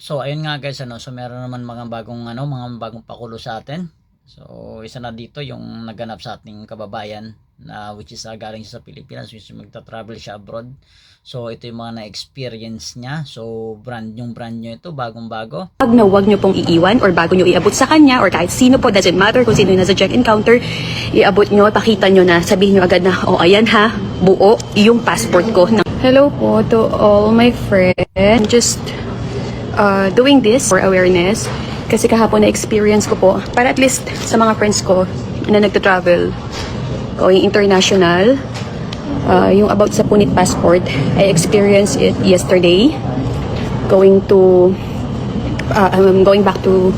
So ayun nga guys ano, so meron naman mga bagong ano, mga bagong pakulo sa atin. So isa na dito yung naganap sa ating kababayan na which is uh, galing siya sa Pilipinas which is magta-travel siya abroad. So ito yung mga na-experience niya. So brand yung brand nyo ito, bagong-bago. Wag na wag nyo pong iiwan or bago nyo iabot sa kanya or kahit sino po, doesn't matter kung sino yung nasa check encounter, iabot nyo, pakita nyo na, sabihin nyo agad na, oh ayan ha, buo yung passport ko. Hello po to all my friends. Just uh, doing this for awareness. Kasi kahapon na experience ko po. Para at least sa mga friends ko na nagta-travel going international uh, yung about sa punit passport I experienced it yesterday. Going to uh, I'm going back to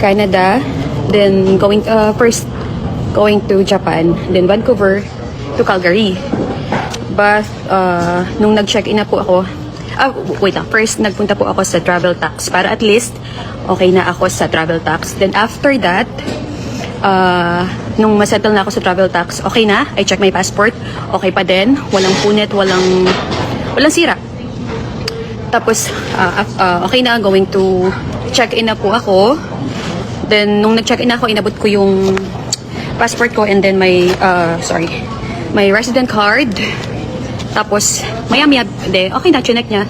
Canada then going uh, first going to Japan then Vancouver to Calgary. But uh, nung nag-check-in na po ako ah, wait lang. First nagpunta po ako sa travel tax. Para at least okay na ako sa travel tax. Then after that uh, nung masettle na ako sa travel tax okay na. I check my passport. Okay pa din. Walang punit walang walang sira. Tapos, af- ah, okay na, going to check-in na po ako. Then, nung nag-check-in na ako, inabot ko yung passport ko and then my, ah, sorry, my resident card. Tapos, maya-maya, de, okay na, chinek niya.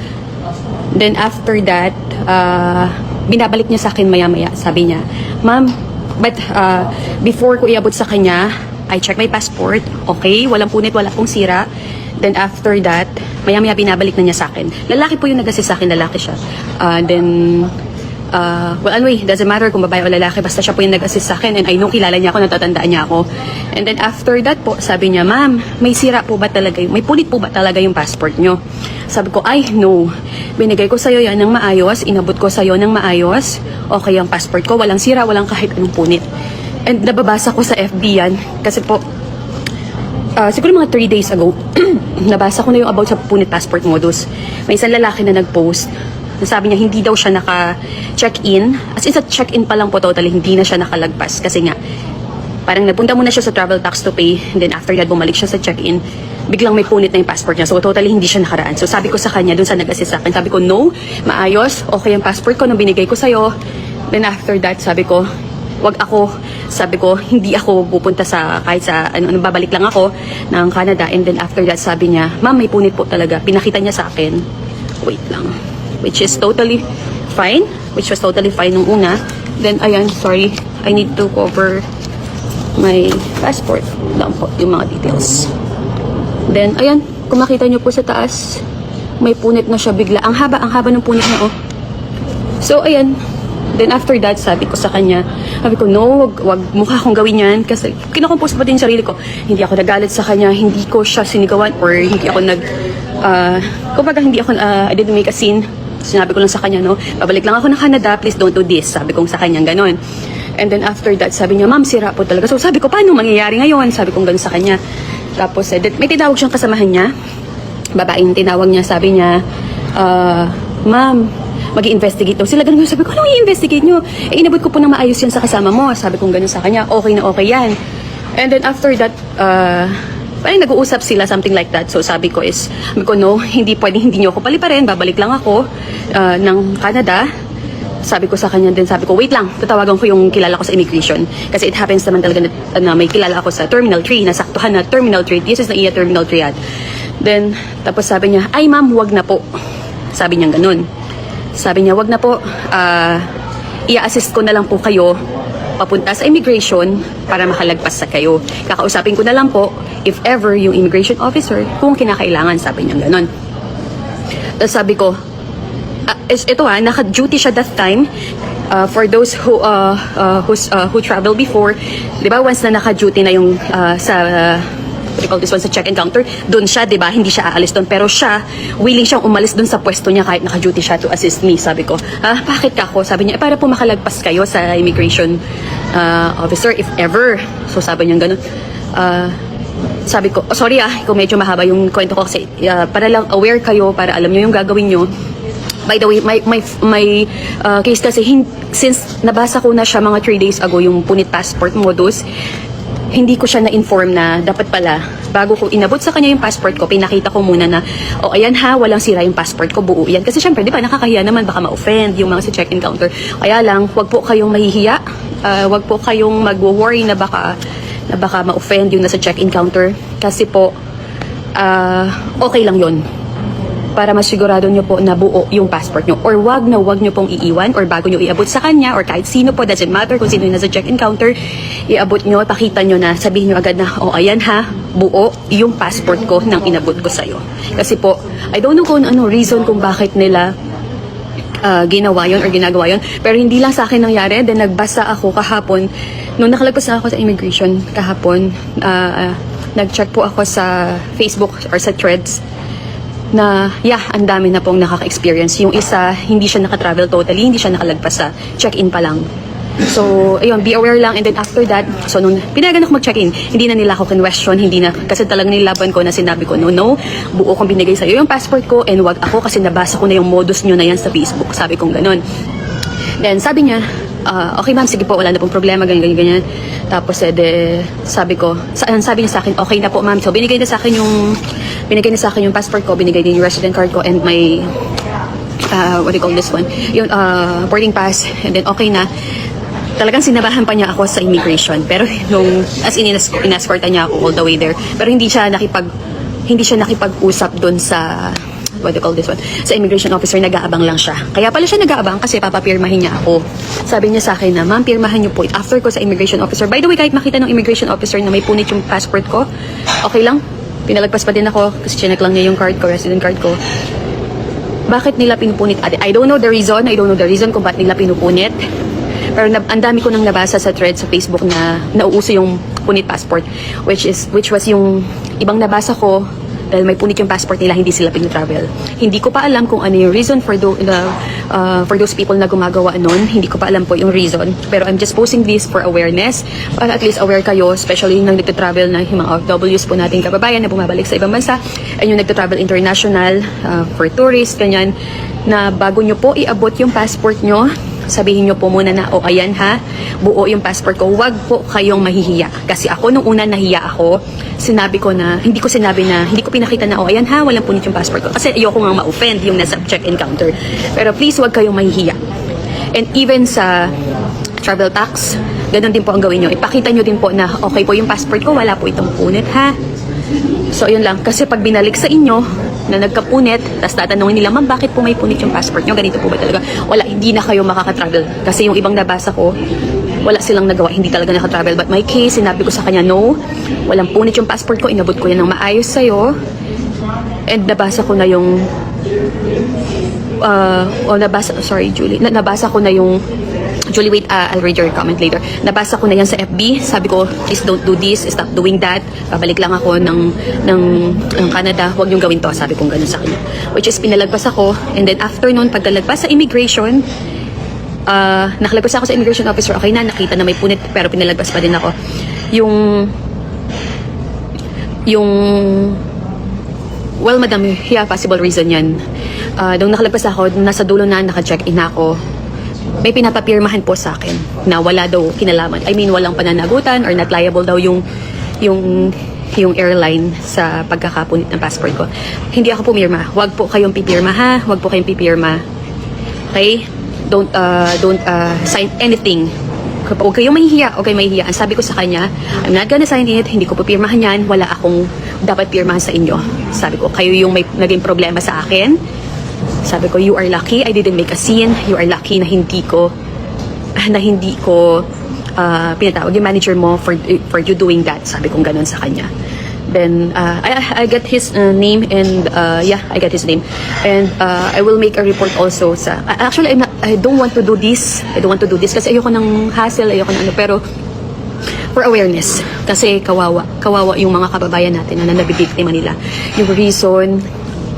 Then, after that, ah, binabalik niya sa akin maya-maya. Sabi niya, Ma'am, but ah, before ko iabot sa kanya, I check my passport. Okay, walang punit, wala pong sira. Then after that, maya-maya binabalik na niya sa akin. Lalaki po yung nag-assist sa akin, lalaki siya. Ah, then, uh, well, anyway, doesn't matter kung babae o lalaki, basta siya po yung nag-assist sa akin and I know kilala niya ako, natatandaan niya ako. And then after that po, sabi niya, ma'am, may sira po ba talaga, may punit po ba talaga yung passport niyo? Sabi ko, ay, no. Binigay ko sa'yo yan ng maayos, inabot ko sa'yo ng maayos, okay ang passport ko, walang sira, walang kahit anong punit. And nababasa ko sa FB yan, kasi po, Ah, siguro mga 3 days ago, nabasa ko na yung about sa punit passport modus. May isang lalaki na nag-post. Sabi niya, hindi daw siya naka-check-in. As in, sa check-in pa lang po totally, hindi na siya nakalagpas. Kasi nga, parang nagpunta muna siya sa travel tax to pay. And then after that, bumalik siya sa check-in. Biglang may punit na yung passport niya. So, totally hindi siya nakaraan. So, sabi ko sa kanya, dun sa nag-assist sa akin, sabi ko, no, maayos, okay ang passport ko nung binigay ko sa'yo. Then after that, sabi ko, wag ako, sabi ko, hindi ako pupunta sa, kahit sa, ano, ano, babalik lang ako ng Canada. And then after that, sabi niya, ma'am, may punit po talaga. Pinakita niya sa akin. Wait lang. Which is totally fine. Which was totally fine nung una. Then, ayan, sorry. I need to cover my passport. Lang po, yung mga details. Then, ayan, kung makita niyo po sa taas, may punit na siya bigla. Ang haba, ang haba ng punit niya, oh. So, ayan. Then after that, sabi ko sa kanya, sabi ko, no, wag, wag mukha akong gawin yan. Kasi kinakompose pa din sarili ko. Hindi ako nagalit sa kanya, hindi ko siya sinigawan, or hindi ako nag, uh, kumbaga hindi ako, uh, I didn't make a scene. Sinabi ko lang sa kanya, no, babalik lang ako ng Canada, please don't do this. Sabi ko sa kanya, ganon. And then after that, sabi niya, ma'am, sira po talaga. So sabi ko, paano mangyayari ngayon? Sabi ko ganon sa kanya. Tapos, eh, may tinawag siyang kasamahan niya babaeng tinawag niya, sabi niya, ah, ma'am, mag investigate daw sila. Ganun, sabi ko, ano i-investigate nyo? Eh, inabot ko po ng maayos yan sa kasama mo. Sabi ko ganun sa kanya, okay na okay yan. And then after that, uh, parang nag-uusap sila, something like that. So sabi ko is, sabi ko, no, hindi pwedeng hindi nyo ako paliparin, babalik lang ako ah, ng Canada. Sabi ko sa kanya din, sabi ko, wait lang, tatawagan ko yung kilala ko sa immigration. Kasi it happens naman talaga na, na may kilala ako sa Terminal 3, nasaktuhan na Terminal 3. This is na iya Terminal 3 yan. Then, tapos sabi niya, ay ma'am, wag na po. Sabi niya ganun. Sabi niya, wag na po, ah, i-assist ko na lang po kayo papunta sa immigration para makalagpas sa kayo. Kakausapin ko na lang po, if ever, yung immigration officer, kung kinakailangan, sabi niya ganun. Tapos sabi ko, is ito ha, naka-duty siya that time uh, for those who uh, uh, who's, uh, who travel before. 'Di ba once na naka-duty na yung uh, sa uh, you call this one sa check-in counter, doon siya, 'di ba? Hindi siya aalis doon, pero siya willing siyang umalis doon sa pwesto niya kahit naka-duty siya to assist me. Sabi ko, ah, bakit ka ako? Sabi niya, eh, para po makalagpas kayo sa immigration uh, officer if ever. So sabi niya ganun. Uh, sabi ko, oh, sorry ah, kung medyo mahaba yung kwento ko kasi uh, para lang aware kayo, para alam niyo yung gagawin niyo. By the way, my, my, my uh, case kasi, hin- since nabasa ko na siya mga 3 days ago, yung punit passport modus, hindi ko siya na-inform na dapat pala, bago ko inabot sa kanya yung passport ko, pinakita ko muna na, o ayan ha, walang sira yung passport ko, buo yan. Kasi syempre, di ba, nakakahiya naman, baka ma-offend yung mga sa check-in counter. Kaya lang, wag po kayong mahihiya, ah, wag po kayong mag-worry na baka, na baka ma-offend yung nasa check-in counter. Kasi po, ah, okay lang yon para masigurado nyo po na buo yung passport nyo. Or wag na wag nyo pong iiwan or bago nyo iabot sa kanya or kahit sino po, doesn't matter kung sino yung nasa check-in counter, iabot nyo, pakita nyo na, sabihin nyo agad na, oh ayan ha, buo yung passport ko nang inabot ko sa'yo. Kasi po, I don't know kung ano reason kung bakit nila ah, ginawa yon or ginagawa yon pero hindi lang sa akin nangyari then nagbasa ako kahapon nung nakalagpas na ako sa immigration kahapon ah, ah, nag-check po ako sa Facebook or sa threads na yeah, ang dami na pong nakaka-experience. Yung isa, hindi siya naka-travel totally, hindi siya nakalagpas sa check-in pa lang. So, ayun, be aware lang. And then after that, so nung pinayagan ako mag-check-in, hindi na nila ako question, hindi na, kasi talagang nilaban ko na sinabi ko, no, no, buo kong binigay sa'yo yung passport ko and wag ako kasi nabasa ko na yung modus nyo na yan sa Facebook. Sabi kong ganun. Then sabi niya, ah, okay ma'am, sige po, wala na pong problema, ganyan, ganyan, ganyan. Tapos eh, de, sabi ko, sa, sabi niya sa akin, okay na po ma'am. So binigay na sa akin yung, binigay na sa akin yung passport ko, binigay din yung resident card ko and my, uh, what do you call this one? Yung uh, boarding pass. And then okay na. Talagang sinabahan pa niya ako sa immigration. Pero nung, as in, inas- niya ako all the way there. Pero hindi siya nakipag, hindi siya nakipag-usap doon sa, what do you call this one? Sa immigration officer, nag-aabang lang siya. Kaya pala siya nag-aabang kasi papapirmahin niya ako. Sabi niya sa akin na, ma'am, pirmahan niyo po. After ko sa immigration officer, by the way, kahit makita ng immigration officer na may punit yung passport ko, okay lang. Pinalagpas pa din ako kasi chinek lang niya yung card ko, resident card ko bakit nila pinupunit? I don't know the reason. I don't know the reason kung bakit nila pinupunit. Pero ang dami ko nang nabasa sa thread sa Facebook na nauuso yung punit passport which is which was yung ibang nabasa ko dahil may punit yung passport nila, hindi sila pinu-travel. Hindi ko pa alam kung ano yung reason for, do, the, uh, for those people na gumagawa nun. Hindi ko pa alam po yung reason. Pero I'm just posting this for awareness. Para at least aware kayo, especially yung nagtatravel na yung mga OFWs po nating kababayan na bumabalik sa ibang bansa. And yung nagtatravel international uh, for tourists, ganyan, na bago nyo po iabot yung passport nyo, sabihin nyo po muna na, o ayan ha, buo yung passport ko. Huwag po kayong mahihiya. Kasi ako nung una nahiya ako, sinabi ko na, hindi ko sinabi na, hindi ko pinakita na, o ayan ha, walang punit yung passport ko. Kasi ayoko nga ma-offend yung nasa check-in counter. Pero please, huwag kayong mahihiya. And even sa travel tax, ganun din po ang gawin nyo. Ipakita nyo din po na, okay po yung passport ko, wala po itong punit ha. So, yun lang. Kasi pag binalik sa inyo, na nagkapunit, tapos tatanungin nila, ma'am, bakit po may punit yung passport nyo? Ganito po ba talaga? Wala, hindi na kayo makaka-travel. Kasi yung ibang nabasa ko, wala silang nagawa, hindi talaga naka-travel. But my case, sinabi ko sa kanya, no, walang punit yung passport ko, inabot ko yan ng maayos sa'yo. And nabasa ko na yung, uh, o nabasa, sorry Julie, na, nabasa ko na yung Julie, wait, uh, I'll read your comment later. Nabasa ko na yan sa FB. Sabi ko, please don't do this. Stop doing that. Babalik lang ako ng, ng, ng Canada. Huwag niyong gawin to. Sabi kong ganun sa kanya. Which is, pinalagpas ako. And then after nun, pagkalagpas sa immigration, uh, nakalagpas ako sa immigration officer. Okay na, nakita na may punit. Pero pinalagpas pa din ako. Yung, yung Well, madam, yeah, possible reason yan. Uh, nung nakalagpas ako, nasa dulo na, naka-check-in na ako, may pinapapirmahan po sa akin na wala daw kinalaman. I mean, walang pananagutan or not liable daw yung, yung, yung airline sa pagkakapunit ng passport ko. Hindi ako pumirma. Huwag po kayong pipirma ha. Huwag po kayong pipirma. Okay? Don't, uh, don't uh, sign anything Huwag kayong mahihiya, okay mahihiya. Ang sabi ko sa kanya, I'm not gonna sign it, hindi ko papirmahan yan, wala akong dapat pirmahan sa inyo. Sabi ko, kayo yung may naging problema sa akin. Sabi ko, you are lucky, I didn't make a scene. You are lucky na hindi ko, na hindi ko uh, pinatawag yung manager mo for, for you doing that. Sabi kong ganun sa kanya. Then uh, I, I get his uh, name and uh, yeah, I get his name. And uh, I will make a report also sa... Actually, I'm not, I don't want to do this. I don't want to do this kasi ayoko ng hassle, ayoko ng ano. Pero for awareness. Kasi kawawa. Kawawa yung mga kababayan natin na nabibiktima nila. Yung reason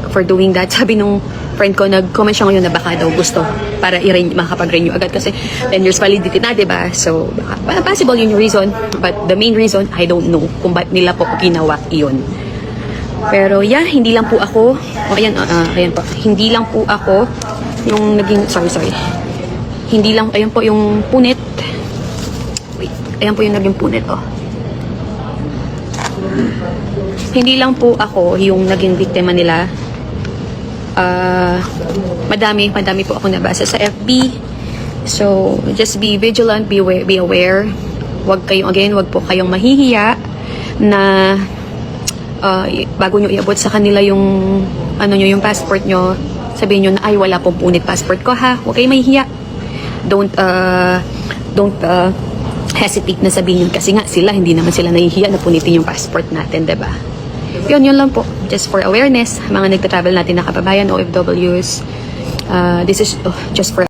for doing that, sabi nung friend ko, nag-comment siya ngayon na baka daw gusto para i-renew, makapag-renew agad kasi 10 years validity na, di ba? So, baka, possible yun yung reason. But the main reason, I don't know kung ba't nila po ginawa iyon. Pero yeah, hindi lang po ako, o ayan, uh, ayan po, hindi lang po ako yung naging, sorry, sorry. Hindi lang, ayan po yung punit. Wait, ayan po yung naging punit, oh. hindi lang po ako yung naging biktima nila. Ah, madami, madami po ako nabasa sa FB. So, just be vigilant, be aware, be aware. Huwag kayong, again, huwag po kayong mahihiya na i- bago nyo iabot sa kanila yung, ano nyo, yung passport nyo, sabihin nyo na, ay, wala pong punit passport ko ha. Huwag kayong mahihiya. Don't, uh, don't, uh, hesitate na sabihin yun kasi nga sila, hindi naman sila nahihiya na punitin yung passport natin, ba? Yun, yun lang po. Just for awareness, mga nagta-travel natin na kababayan, OFWs, uh, this is oh, just for